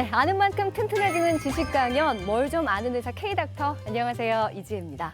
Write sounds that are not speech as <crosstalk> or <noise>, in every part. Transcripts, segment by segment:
네, 아는 만큼 튼튼해지는 지식 강연, 뭘 좀 아는 의사 K닥터. 안녕하세요, 이지혜입니다.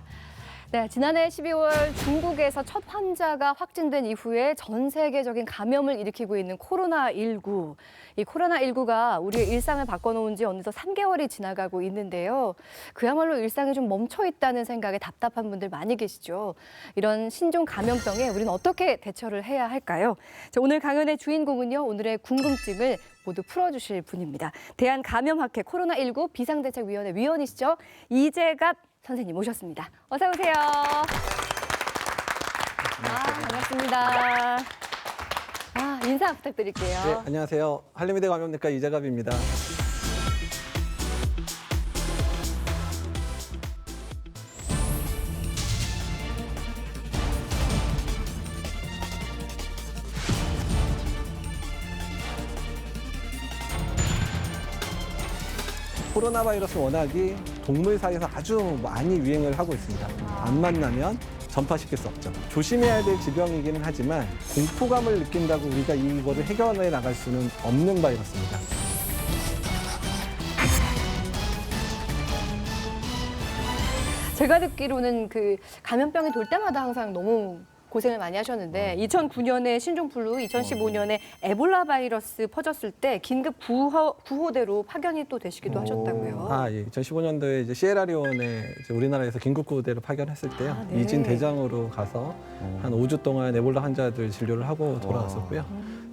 네, 지난해 12월 중국에서 첫 환자가 확진된 이후에 전 세계적인 감염을 일으키고 있는 코로나19. 이 코로나19가 우리의 일상을 바꿔놓은 지 어느덧 3개월이 지나가고 있는데요. 그야말로 일상이 좀 멈춰 있다는 생각에 답답한 분들 많이 계시죠. 이런 신종 감염병에 우리는 어떻게 대처를 해야 할까요? 자, 오늘 강연의 주인공은요, 오늘의 궁금증을 모두 풀어주실 분입니다. 대한감염학회 코로나19 비상대책위원회 위원이시죠. 이재갑 선생님 모셨습니다. 어서 오세요. 아, 반갑습니다. 아, 인사 부탁드릴게요. 네, 안녕하세요. 한림의대 감염내과 이재갑입니다. 코로나 바이러스 워낙이 동물 사이에서 아주 많이 유행을 하고 있습니다. 안 만나면 전파시킬 수 없죠. 조심해야 될 질병이기는 하지만 공포감을 느낀다고 우리가 이거를 해결해 나갈 수는 없는 바이러스입니다. 제가 듣기로는 그 감염병이 돌 때마다 항상 너무 고생을 많이 하셨는데 2009년에 신종플루, 2015년에 에볼라 바이러스 퍼졌을 때 긴급 구호, 구호대로 파견이 또 되시기도 하셨다고요. 아, 예. 2015년도에 이제 시에라리온에 이제 우리나라에서 긴급구호대를 파견했을 때요. 아, 네. 이진 대장으로 가서 한 5주 동안 에볼라 환자들 진료를 하고 돌아왔었고요.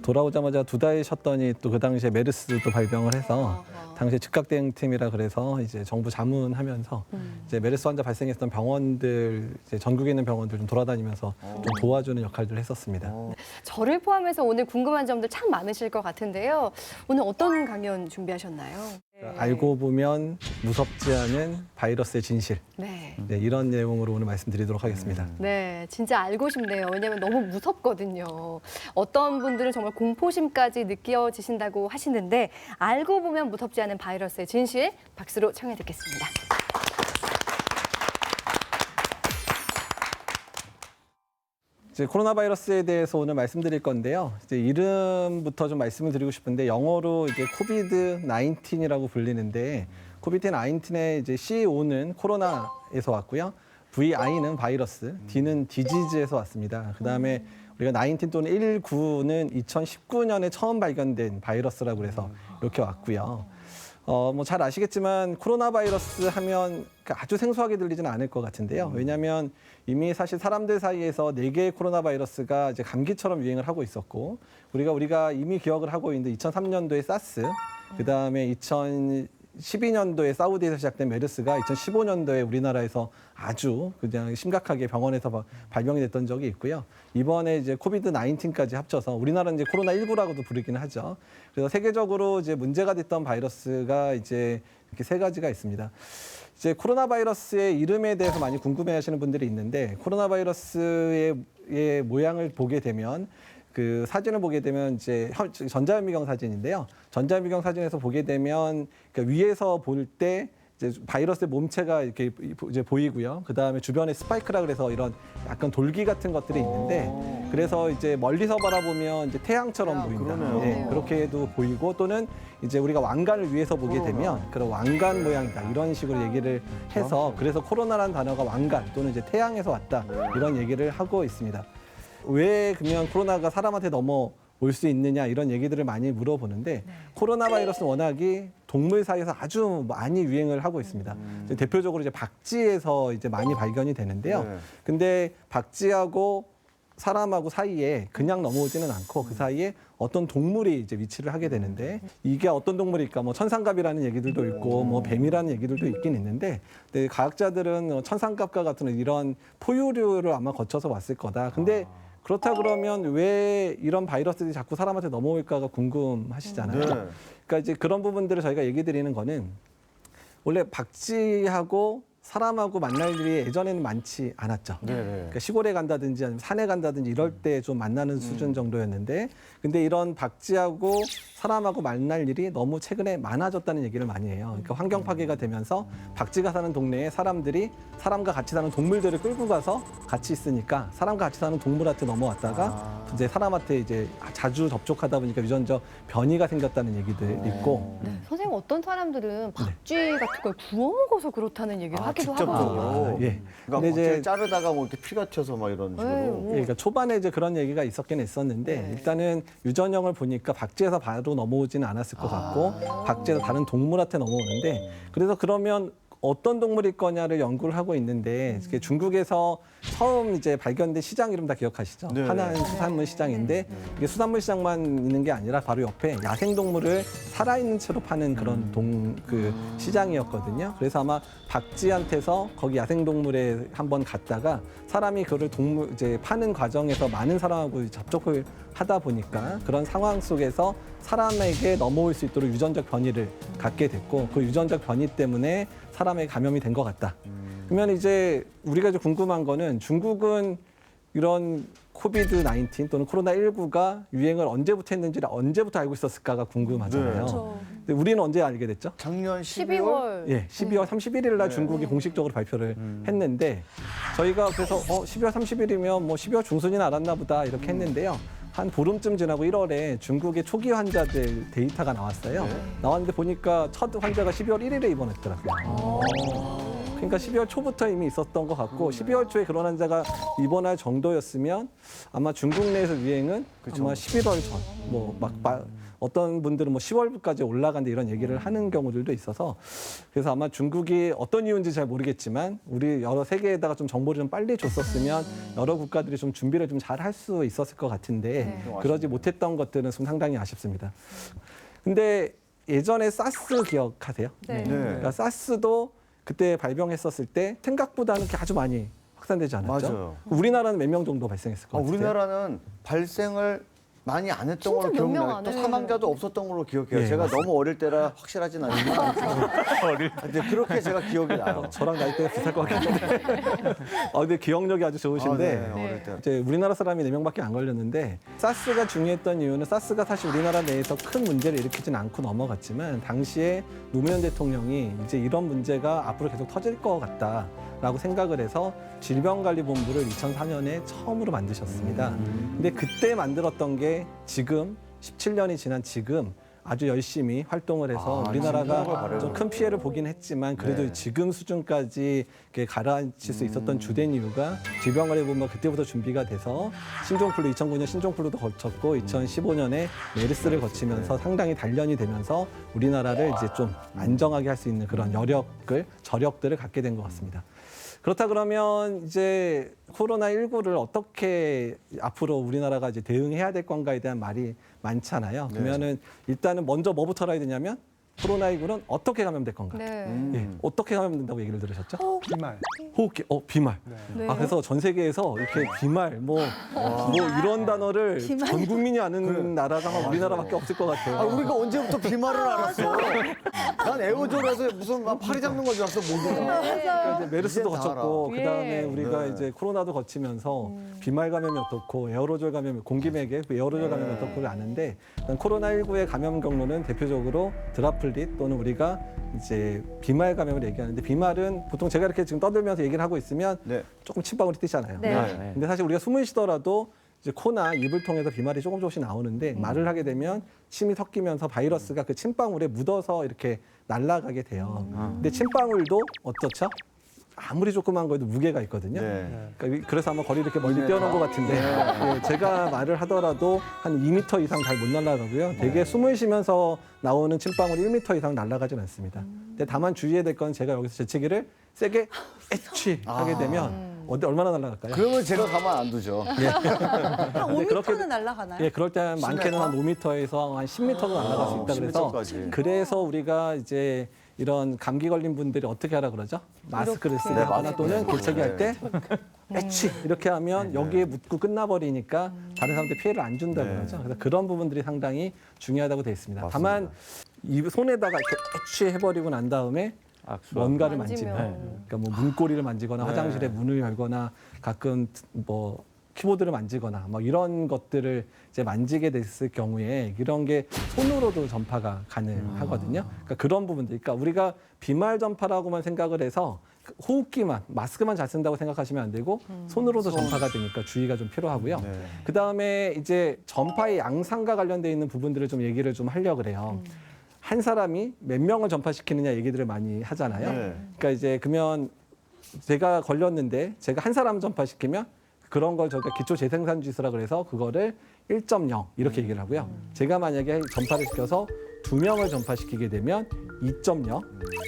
돌아오자마자 두 달 쉬었더니 또 그 당시에 메르스도 발병을 해서 당시에 즉각 대응팀이라 그래서 이제 정부 자문하면서 음. 이제 메르스 환자 발생했던 병원들 이제 전국에 있는 병원들 좀 돌아다니면서 좀 도와주는 역할들을 했었습니다. 저를 포함해서 오늘 궁금한 점들 참 많으실 것 같은데요. 오늘 어떤 강연 준비하셨나요? 그러니까 알고 보면 무섭지 않은 바이러스의 진실 네. 네, 이런 내용으로 오늘 말씀드리도록 하겠습니다. 네, 진짜 알고 싶네요. 왜냐면 너무 무섭거든요. 어떤 분들은 정말 공포심까지 느껴지신다고 하시는데 알고 보면 무섭지 않은 바이러스의 진실 박수로 청해 듣겠습니다. 이제 코로나 바이러스에 대해서 오늘 말씀드릴 건데요. 이제 이름부터 좀 말씀을 드리고 싶은데 영어로 이제 코비드 19이라고 불리는데 코비드 19의 이제 CO는 코로나에서 왔고요. VI는 바이러스, D는 디지즈에서 왔습니다. 그다음에 우리가 19 또는 19는 2019년에 처음 발견된 바이러스라고 그래서 이렇게 왔고요. 어, 뭐 잘 아시겠지만 코로나 바이러스 하면 그 아주 생소하게 들리지는 않을 것 같은데요. 왜냐하면 이미 사실 사람들 사이에서 네 개의 코로나 바이러스가 이제 감기처럼 유행을 하고 있었고 우리가 우리가 이미 기억을 하고 있는데 2003년도에 사스, 그 다음에 2012년도에 사우디에서 시작된 메르스가 2015년도에 우리나라에서 아주 그냥 심각하게 병원에서 바- 발병이 됐던 적이 있고요. 이번에 이제 코비드 19까지 합쳐서 우리나라는 이제 코로나 19라고도 부르기는 하죠. 그래서 세계적으로 이제 문제가 됐던 바이러스가 이제 이렇게 세 가지가 있습니다. 이제 코로나 바이러스의 이름에 대해서 많이 궁금해하시는 분들이 있는데 코로나 바이러스의 의 모양을 보게 되면 그 사진을 보게 되면 이제 현- 전자현미경 사진인데요. 전자현미경 사진에서 보게 되면 그 위에서 볼 때 이제 바이러스의 몸체가 이렇게 이제 보이고요. 그 다음에 주변에 스파이크라 그래서 이런 약간 돌기 같은 것들이 있는데 그래서 이제 멀리서 바라보면 이제 태양처럼 보인다. 그러네요. 네, 그렇게도 보이고 또는 이제 우리가 왕관을 위에서 보게 되면 그런 왕관 모양이다 이런 식으로 얘기를 해서 그래서 코로나라는 단어가 왕관 또는 이제 태양에서 왔다 이런 얘기를 하고 있습니다. 왜 그러면 코로나가 사람한테 넘어 올수 있느냐 이런 얘기들을 많이 물어보는데 코로나 바이러스는 워낙이 동물 사이에서 아주 많이 유행을 하고 있습니다. 이제 대표적으로 이제 박쥐에서 이제 많이 발견이 되는데요. 네. 근데 박쥐하고 사람하고 사이에 그냥 넘어오지는 않고 그 사이에 어떤 동물이 이제 위치를 하게 되는데 이게 어떤 동물일까 뭐 천상갑이라는 얘기들도 있고 뭐 뱀이라는 얘기들도 있긴 있는데 근데 과학자들은 어, 천상갑과 같은 이런 포유류를 아마 거쳐서 왔을 거다. 근데 그렇다 그러면 왜 이런 바이러스들이 자꾸 사람한테 넘어올까가 궁금하시잖아요. 네. 그러니까 이제 그런 부분들을 저희가 얘기 드리는 거는 원래 박쥐하고 사람하고 만날 일이 예전에는 많지 않았죠. 네. 그러니까 시골에 간다든지 아니면 산에 간다든지 이럴 때 좀 만나는 수준 정도였는데 근데 이런 박쥐하고 사람하고 만날 일이 너무 최근에 많아졌다는 얘기를 많이 해요. 그러니까 환경 파괴가 되면서 박쥐가 사는 동네에 사람들이 사람과 같이 사는 동물들을 끌고 가서 같이 있으니까 사람과 같이 사는 동물한테 넘어왔다가 이제 사람한테 이제 자주 접촉하다 보니까 유전적 변이가 생겼다는 얘기도 있고. 네, 어떤 사람들은 박쥐 같은 걸 구워 먹어서 그렇다는 얘기를 아, 하기도 직접 하거든요. 아, 예. 그러니까 근데 이제 이제 자르다가 뭐 이렇게 피가 튀어서 막 이런 식으로. 네, 예, 뭐. 그러니까 초반에 이제 그런 얘기가 있었긴 했었는데 네. 일단은 유전형을 보니까 박쥐에서 바로 넘어오지는 않았을 것 같고 박쥐에서 다른 동물한테 넘어오는데 그래서 그러면 어떤 동물일 거냐를 연구를 하고 있는데 이게 중국에서 처음 이제 발견된 시장 이름 다 기억하시죠? 네. 하나는 수산물 시장인데 이게 수산물 시장만 있는 게 아니라 바로 옆에 야생 동물을 살아있는 채로 파는 그런 동 그 시장이었거든요. 그래서 아마 박쥐한테서 거기 야생 동물에 한번 갔다가 사람이 그를 동물 이제 파는 과정에서 많은 사람하고 접촉을 하다 보니까 그런 상황 속에서 사람에게 넘어올 수 있도록 유전적 변이를 갖게 됐고 그 유전적 변이 때문에 사람에게 감염이 된 것 같다. 그러면 이제 우리가 이제 궁금한 거는 중국은 이런 코비드 19 또는 코로나 19가 유행을 언제부터 했는지를 언제부터 알고 있었을까가 궁금하잖아요. 네. 그렇죠. 근데 우리는 언제 알게 됐죠? 작년 12월. 12월. 예, 12월 31일 날 중국이 공식적으로 발표를 했는데 저희가 그래서 어, 12월 30일이면 뭐 12월 중순이나 알았나 보다 이렇게 했는데요. 한 보름쯤 지나고 1월에 중국의 초기 환자들 데이터가 나왔어요. 나왔는데 보니까 첫 환자가 12월 1일에 입원했더라고요. 그러니까 12월 초부터 이미 있었던 것 같고 12월 초에 그런 환자가 입원할 정도였으면 아마 중국 내에서 유행은 아마 11월 전, 뭐 막 어떤 분들은 뭐 10월까지 올라간다 이런 얘기를 하는 경우들도 있어서 그래서 아마 중국이 어떤 이유인지 잘 모르겠지만 우리 여러 세계에다가 좀 정보를 좀 빨리 줬었으면 여러 국가들이 좀 준비를 좀 잘 할 수 있었을 것 같은데 네. 그러지 못했던 것들은 좀 상당히 아쉽습니다. 근데 예전에 사스 기억하세요? 네. 네. 그러니까 사스도 그때 발병했었을 때 생각보다는 그렇게 아주 많이 확산되지 않았죠. 맞아요. 우리나라는 몇 명 정도 발생했을 것 아, 같아요. 우리나라는 발생을 많이 안 했던 걸로 몇명 기억나요. 안 또. 사망자도 없었던 걸로 기억해요. 예, 제가 맞습니다. 너무 어릴 때라 확실하진 않지만 <laughs> 어릴 근데 그렇게 제가 기억이 나요. 저랑 나이대가 비슷할 것 같긴 한데. 아, 근데 기억력이 아주 좋으신데. 아, 네, 어릴 때. 이제 우리나라 사람이 네 명밖에 안 걸렸는데 사스가 중요했던 이유는 사스가 사실 우리나라 내에서 큰 문제를 일으키진 않고 넘어갔지만 당시에 노무현 대통령이 이제 이런 문제가 앞으로 계속 터질 것 같다 라고 생각을 해서 질병관리본부를 2004년에 처음으로 만드셨습니다. 근데 그때 만들었던 게 지금 17년이 지난 지금 아주 열심히 활동을 해서 아, 우리나라가. 좀 큰 피해를 보긴 했지만 그래도 네. 지금 수준까지 이렇게 가라앉힐 수 있었던 주된 이유가 질병관리본부가 그때부터 준비가 돼서 신종플루 2009년 신종플루도 거쳤고 2015년에 메르스를 거치면서 상당히 단련이 되면서 우리나라를 이제 좀 안정하게 할 수 있는 그런 여력을 저력들을 갖게 된 것 같습니다. 그렇다 그러면 이제 코로나 19를 어떻게 앞으로 우리나라가 이제 대응해야 될 건가에 대한 말이 많잖아요. 네. 그러면은 일단은 먼저 뭐부터 알아야 되냐면 코로나 19는 어떻게 감염될 건가? 네. 예, 어떻게 감염된다고 얘기를 들으셨죠? 비말. 호흡기, 어 비말. 네. 아 그래서 전 세계에서 이렇게 비말, 뭐, 뭐 이런 단어를 전 국민이 아는 나라가 아마 우리나라밖에 없을 것 같아요. 아, 우리가 언제부터 비말을 알았어? 난 에어졸에서 무슨 막 파리 잡는 건 줄 알았어, 목이. 그러니까 이제 메르스도 다 거쳤고 알아. 그다음에 예. 우리가 네. 이제 코로나도 거치면서 비말 감염이 어떻고 에어로졸 감염이 공기 맥에 그 에어로졸 감염이 네. 어떻고를 아는데 일단 코로나 19의 감염 경로는 대표적으로 드라플릿 또는 우리가 이제 비말 감염을 얘기하는데 비말은 보통 제가 이렇게 지금 떠들면서 얘기를 하고 있으면 네. 조금 침방울이 뛰잖아요. 네. 네. 근데 사실 우리가 숨을 쉬더라도 이제 코나 입을 통해서 비말이 조금 조금씩 나오는데 말을 하게 되면 침이 섞이면서 바이러스가 그 침방울에 묻어서 이렇게 날아가게 돼요. 근데 침방울도 어떻죠? 아무리 조그만 거에도 무게가 있거든요. 네. 그러니까 그래서 아마 거리 이렇게 멀리 뛰어놓은 것 같은데 예, 제가 말을 하더라도 한 2m 이상 잘 못 날아가고요. 되게 숨을 쉬면서 나오는 침방울이 1m 이상 날아가진 않습니다. 근데 다만 주의해야 될 건 제가 여기서 재채기를 세게 애취 하게 되면 어디 얼마나 날아갈까요? 그러면 제가 가만 안 두죠. 한 근데 그렇게 5m는 날아가나요? 예, 그럴 때는 많게는 한 5m에서 한 10m도 날아갈 수 있다 그래서 10m 까지. 그래서 우리가 이제 이런 감기 걸린 분들이 어떻게 하라 그러죠? 마스크를 쓰게 네, 또는. 개척이 할때 네. <laughs> 애취 이렇게 하면 여기에 묻고 끝나버리니까 다른 사람한테 피해를 안 준다고 네. 그러죠. 그래서 그런 부분들이 상당히 중요하다고 되어 있습니다. 다만 이 손에다가 이렇게 애취 해버리고 난 다음에 뭔가를 만지면. 만지면 그러니까 뭐 문고리를 만지거나 네. 화장실에 문을 열거나 가끔 뭐 키보드를 만지거나 뭐 이런 것들을 이제 만지게 됐을 경우에 이런 게 손으로도 전파가 가능하거든요. 그러니까 그런 부분들. 그러니까 우리가 비말 전파라고만 생각을 해서 그 호흡기만 마스크만 잘 쓴다고 생각하시면 안 되고 손으로도 전파가 되니까 주의가 좀 필요하고요. 네. 그 다음에 이제 전파의 양상과 관련돼 있는 부분들을 좀 얘기를 좀 하려고 그래요. 한 사람이 몇 명을 전파시키느냐 얘기들을 많이 하잖아요. 네. 그러니까 이제 그러면 제가 걸렸는데 제가 한 사람 전파시키면 그런 걸 저희가 기초 재생산 지수라 그래서 그거를 1.0 이렇게 얘기를 하고요. 제가 만약에 전파를 시켜서 두 명을 전파시키게 되면 2.0,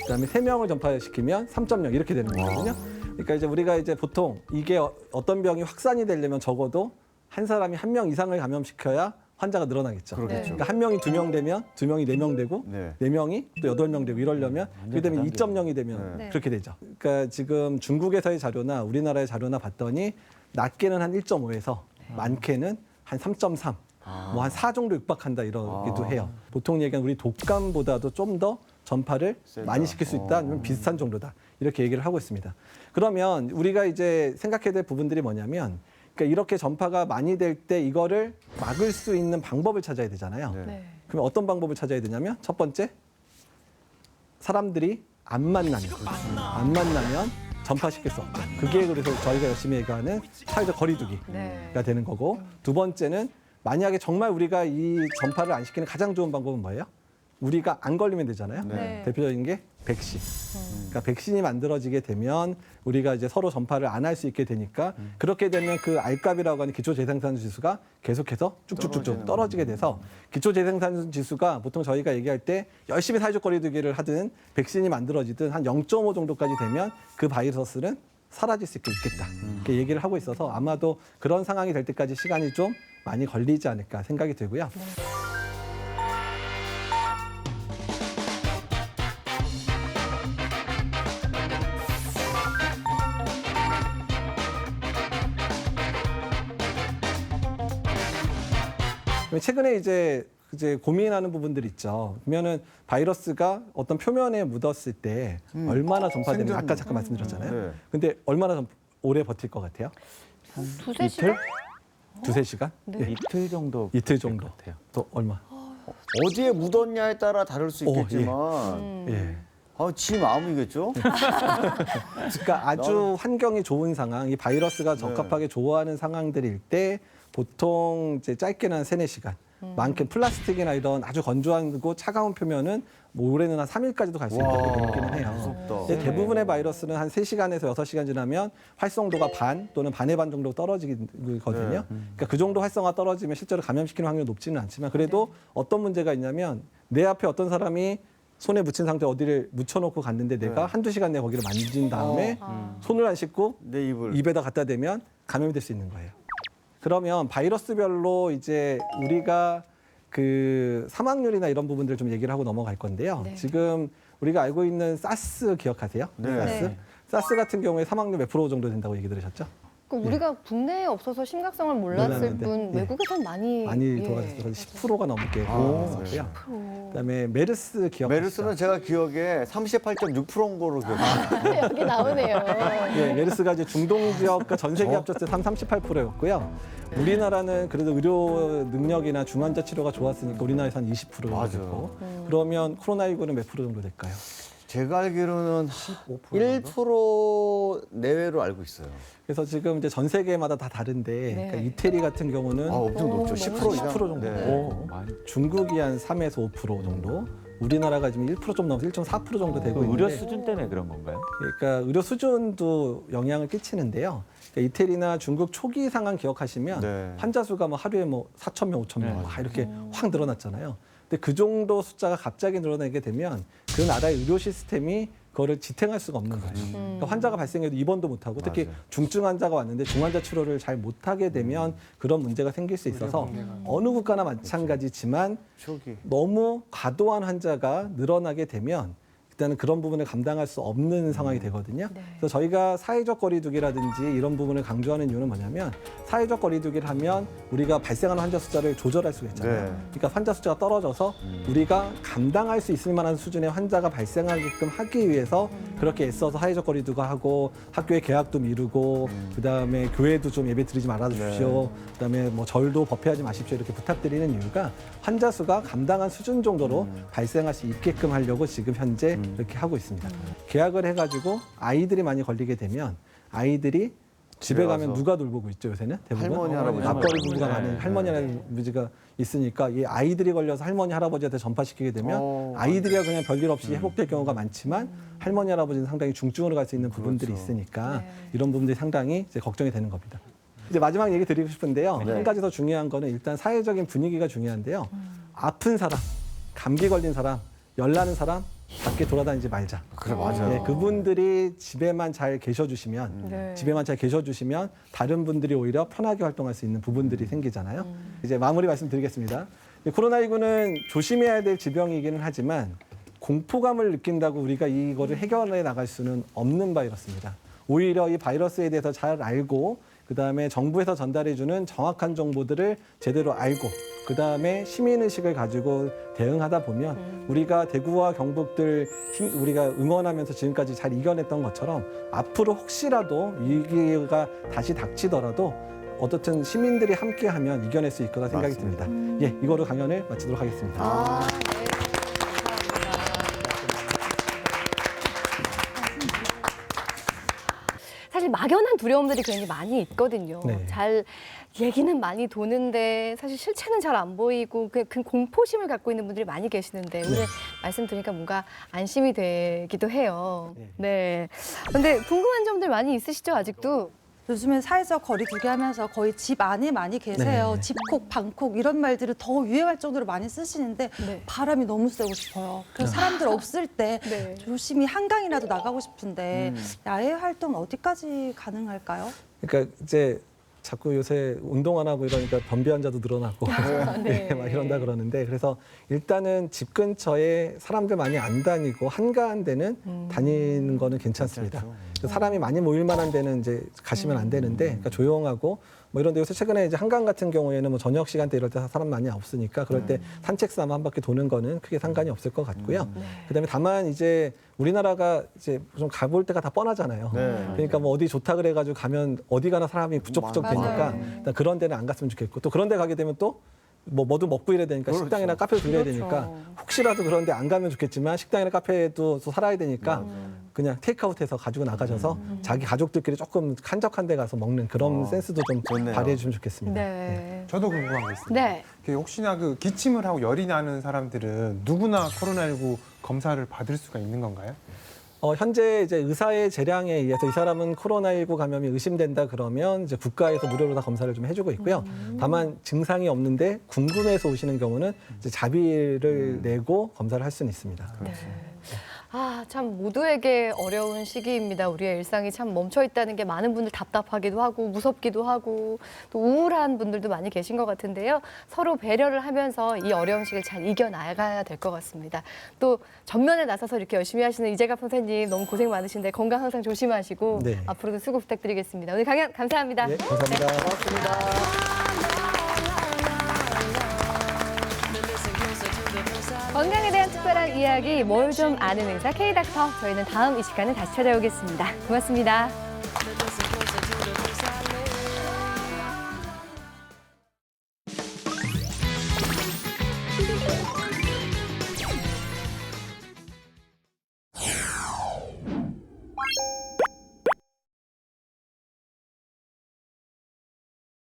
그다음에 세 명을 전파시키면 3.0 이렇게 되는 거거든요. 그러니까 이제 우리가 이제 보통 이게 어- 어떤 병이 확산이 되려면 적어도 한 사람이 한 명 이상을 감염시켜야 환자가 늘어나겠죠. 그러겠죠. 그러니까 한 명이 두 명 되면 두 명이 네 명 되고 네. 네 명이 또 여덟 명 되고 이러려면 그게 되면 2.0이 되면 네. 그렇게 되죠. 그러니까 지금 중국에서의 자료나 우리나라의 자료나 봤더니 낮게는 한 1.5에서 많게는 한 3.3, 뭐한 4 정도 육박한다 이러기도 아. 해요. 보통 얘기하는 우리 독감보다도 좀 더 전파를 세다. 많이 시킬 수 있다 아니면 비슷한 정도다 이렇게 얘기를 하고 있습니다. 그러면 우리가 이제 생각해야 될 부분들이 뭐냐면 그러니까 이렇게 전파가 많이 될 때 이거를 막을 수 있는 방법을 찾아야 되잖아요. 네. 네. 그럼 어떤 방법을 찾아야 되냐면 첫 번째 사람들이 안 만나면 안 만나면 전파시킬 수 없다. 그게 그래서 저희가 열심히 얘기하는 사회적 거리두기가 네. 되는 거고 두 번째는 만약에 정말 우리가 이 전파를 안 시키는 가장 좋은 방법은 뭐예요? 우리가 안 걸리면 되잖아요. 네. 대표적인 게 백신. 그러니까 백신이 만들어지게 되면 우리가 이제 서로 전파를 안 할 수 있게 되니까 그렇게 되면 그 알값이라고 하는 기초 재생산 지수가 계속해서 쭉쭉쭉쭉 떨어지게 돼서 기초 재생산 지수가 보통 저희가 얘기할 때 열심히 사회적 거리두기를 하든 백신이 만들어지든 한 0.5 정도까지 되면 그 바이러스는 사라질 수 있겠다. 이렇게 얘기를 하고 있어서 아마도 그런 상황이 될 때까지 시간이 좀 많이 걸리지 않을까 생각이 들고요. 최근에 이제 이제 고민하는 부분들 있죠. 그러면은 바이러스가 어떤 표면에 묻었을 때 얼마나 전파되는지 생존- 아까 잠깐 말씀드렸잖아요. 네. 근데 얼마나 전- 오래 버틸 것 같아요? 두세 시간? 두세 시간? 네. 예, 이틀 정도 이틀 될 정도. 것 같아요. 또 얼마? 어디에 묻었냐에 따라 다를 수 어, 예. 있겠지만 음. 예. 아, 지 마음이겠죠? <laughs> 그러니까 아주 환경이 좋은 상황, 이 바이러스가 적합하게 좋아하는 상황들일 때 보통 이제 짧게는 한 세네 시간. 많게 플라스틱이나 이런 아주 건조하고 차가운 표면은 뭐 올해는 한 3일까지도 갈 수 있다고 와, 보기는 해요. 무섭다. 근데 대부분의 바이러스는 한 3시간에서 6시간 지나면 활성도가 반 또는 반의 반 정도 떨어지거든요. 그러니까 그 정도 활성화 떨어지면 실제로 감염시키는 확률이 높지는 않지만 그래도 어떤 문제가 있냐면 내 앞에 어떤 사람이 손에 묻힌 상태 어디를 묻혀놓고 갔는데 내가 네. 한두 시간 내에 거기를 만진 다음에 아. 손을 안 씻고 내 입을. 입에다 갖다 대면 감염이 될 수 있는 거예요. 그러면 바이러스별로 이제 우리가 그 사망률이나 이런 부분들을 좀 얘기를 하고 넘어갈 건데요. 네. 지금 우리가 알고 있는 사스 기억하세요? 네. 사스? 네. 사스 같은 경우에 사망률 몇 프로 정도 된다고 얘기 들으셨죠? 그 우리가 국내에 없어서 심각성을 몰랐을 몰랐는데, 뿐 예. 외국에선 많이 많이 예. 돌아가셨어요. 10%가 넘게 아, 돌아갔었고요. 오. 그다음에 메르스 기억하시죠? 메르스는 제가 기억에 38.6%인 거로 기억해요. 여기 나오네요. 예, 메르스가 이제 중동 지역과 전 세계 어? 합쳤을 때 38%였고요. 우리나라는 그래도 의료 능력이나 중환자 치료가 좋았으니까 우리나라에서 한 20% 정도 맞아요. 됐고 그러면 코로나19는 몇 프로 정도 될까요? 제가 알기로는 1% 1% 내외로 알고 있어요. 그래서 지금 이제 전 세계마다 다 다른데 네. 그러니까 이태리 같은 경우는 아, 엄청 오, 높죠. 너무 10% 이상. 10% 정도. 네. 중국이 한 3에서 5% 정도. 우리나라가 지금 1%좀 넘어서 1.4% 정도 되고 그 의료 있는데 수준 때문에 그런 건가요? 그러니까 의료 수준도 영향을 끼치는데요. 그러니까 이태리나 중국 초기 상황 기억하시면 네. 환자 수가 뭐 하루에 뭐 4천 명, 5천 명 네. 막 이렇게 확 늘어났잖아요. 근데 그 정도 숫자가 갑자기 늘어나게 되면 그 나라의 의료 시스템이 그거를 지탱할 수가 없는 거죠. 그러니까 환자가 발생해도 입원도 못 하고 특히 맞아요. 중증 환자가 왔는데 중환자 치료를 잘 못 하게 되면 그런 문제가 생길 수 있어서 어느 국가나 마찬가지지만 초기. 너무 과도한 환자가 늘어나게 되면 일단은 그런 부분을 감당할 수 없는 상황이 되거든요. 네. 그래서 저희가 사회적 거리두기라든지 이런 부분을 강조하는 이유는 뭐냐면 사회적 거리두기를 하면 우리가 발생하는 환자 숫자를 조절할 수가 있잖아요. 네. 그러니까 환자 숫자가 떨어져서 우리가 감당할 수 있을 만한 수준의 환자가 발생하게끔 하기 위해서 그렇게 애써서 사회적 거리두기 하고 학교의 개학도 미루고 그다음에 교회도 좀 예배 드리지 말아 주십시오. 그다음에 뭐 절도 법회하지 마십시오. 이렇게 부탁드리는 이유가 환자 수가 감당한 수준 정도로 발생할 수 있게끔 하려고 지금 현재 이렇게 하고 있습니다. 계약을 해 가지고 아이들이 많이 걸리게 되면 아이들이 집에 집에 가면 가서. 누가 돌보고 있죠 요새는 대부분 할머니, 할아버지. 맞벌이 부부가 네. 많은 할머니 할아버지가 있으니까 이 아이들이 걸려서 할머니 할아버지한테 전파시키게 되면 어, 아이들이야 그냥 별일 없이 회복될 경우가 많지만 할머니 할아버지는 상당히 중증으로 갈 수 있는 부분들이 그렇죠. 있으니까 네. 이런 부분들이 상당히 이제 걱정이 되는 겁니다. 이제 마지막 얘기 드리고 싶은데요. 네. 한 가지 더 중요한 거는 일단 사회적인 분위기가 중요한데요. 아픈 사람, 감기 걸린 사람, 열 나는 사람 밖에 돌아다니지 말자. 그래 맞아요. 네, 그분들이 집에만 잘 계셔주시면 네. 집에만 잘 계셔주시면 다른 분들이 오히려 편하게 활동할 수 있는 부분들이 생기잖아요. 이제 마무리 말씀드리겠습니다. 코로나19는 조심해야 될 질병이기는 하지만 공포감을 느낀다고 우리가 이거를 해결해 나갈 수는 없는 바이러스입니다. 오히려 이 바이러스에 대해서 잘 알고 그 다음에 정부에서 전달해주는 정확한 정보들을 제대로 알고 그 다음에 시민의식을 가지고 대응하다 보면 우리가 대구와 경북들 힘- 우리가 응원하면서 지금까지 잘 이겨냈던 것처럼 앞으로 혹시라도 위기가 다시 닥치더라도 어떻든 시민들이 함께하면 이겨낼 수 있을 거라 생각이 듭니다. 예, 이거로 강연을 마치도록 하겠습니다. 아, 네. 사실 막연한 두려움들이 굉장히 많이 있거든요. 네. 잘 얘기는 많이 도는데 사실 실체는 잘 안 보이고 그, 그 공포심을 갖고 있는 분들이 많이 계시는데 오늘 말씀 드리니까 뭔가 안심이 되기도 해요. 네. 네. 근데 궁금한 점들 많이 있으시죠 아직도? 요즘엔 사회적 거리 두기 하면서 거의 집 안에 많이 계세요. 네. 집콕, 방콕 이런 말들을 더 유행할 정도로 많이 쓰시는데 네. 바람이 너무 세고 싶어요. 그래서 사람들 없을 때 <laughs> 네. 조심히 한강이라도 나가고 싶은데 음. 야외 활동 어디까지 가능할까요? 그러니까 이제 자꾸 요새 운동 안 하고 이러니까 변비 환자도 늘어나고 <laughs> 네. 네, 막 이런다 그러는데 그래서 일단은 집 근처에 사람들 많이 안 다니고 한가한 데는 음. 다니는 거는 괜찮습니다. 괜찮죠. 그래서 사람이 많이 모일 만한 데는 이제 가시면 안 되는데 그러니까 조용하고 뭐 이런데 요새 최근에 이제 한강 같은 경우에는 뭐 저녁 시간대 이럴 때 사람 많이 없으니까 그럴 때 산책 삼아 한 바퀴 도는 거는 크게 상관이 없을 것 같고요. 그다음에 다만 이제 우리나라가 이제 좀 가볼 때가 다 뻔하잖아요. 네. 그러니까 뭐 어디 좋다 그래가지고 가면 어디 가나 사람이 부쩍부쩍 맞아요. 되니까 일단 그런 데는 안 갔으면 좋겠고 또 그런 데 가게 되면 또 뭐 뭐도 먹고 이래야 되니까 그렇죠. 식당이나 카페도 들려야 그렇죠. 되니까 혹시라도 그런 데 안 가면 좋겠지만 식당이나 카페도 또 살아야 되니까 그냥 테이크아웃해서 가지고 나가셔서 자기 가족들끼리 조금 한적한 데 가서 먹는 그런 어, 센스도 좀 좋네요. 발휘해 주면 좋겠습니다. 네. 저도 궁금한 거 있습니다. 네. 그 혹시나 그 기침을 하고 열이 나는 사람들은 누구나 코로나19 검사를 받을 수가 있는 건가요? 어, 현재 이제 의사의 재량에 의해서 이 사람은 코로나19 감염이 의심된다 그러면 이제 국가에서 무료로 다 검사를 좀 해주고 있고요. 다만 증상이 없는데 궁금해서 오시는 경우는 이제 자비를 내고 검사를 할 수는 있습니다. 네. 아, 참 모두에게 어려운 시기입니다. 우리의 일상이 참 멈춰 있다는 게 많은 분들 답답하기도 하고 무섭기도 하고 또 우울한 분들도 많이 계신 것 같은데요. 서로 배려를 하면서 이 어려운 시기를 잘 이겨나가야 될 것 같습니다. 또 전면에 나서서 이렇게 열심히 하시는 이재갑 선생님 너무 고생 많으신데 건강 항상 조심하시고 네. 앞으로도 수고 부탁드리겠습니다. 오늘 강연 감사합니다. 예, 감사합니다. 건강에 대한 특별한 이야기 뭘 좀 아는 의사 K닥터 저희는 다음 이 시간에 다시 찾아오겠습니다. 고맙습니다.